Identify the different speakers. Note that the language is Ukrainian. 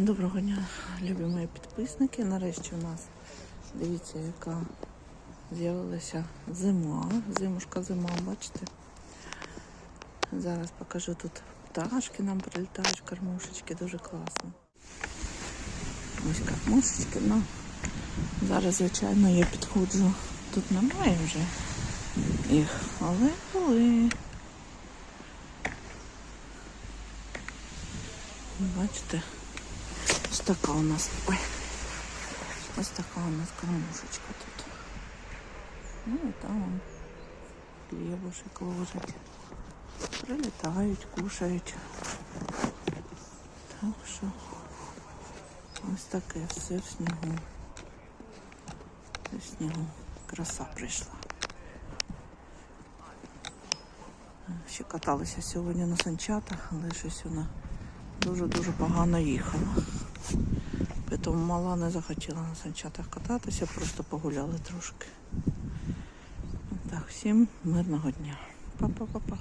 Speaker 1: Доброго дня, любі мої підписники. Нарешті у нас дивіться, яка з'явилася зима. Зимушка зима, бачите? Зараз покажу тут пташки нам прилітають, кормушечки, дуже класно. Ось кормушечки, ну зараз, звичайно, я підходжу. Тут немає вже їх, але були. Бачите? Ось така у нас. Ой. Ось така у нас кормушечка тут. Ну і там он хлібушек ложать. Прилітають, кушають. Так що ось таке все в снігу. В снігу. Краса прийшла. Ще каталися сьогодні на санчатах, але щось вона дуже-дуже погано їхала. Тому мала не захотіла на санчатах кататися, просто погуляли трошки. Так, всім мирного дня. Па-па-па-па.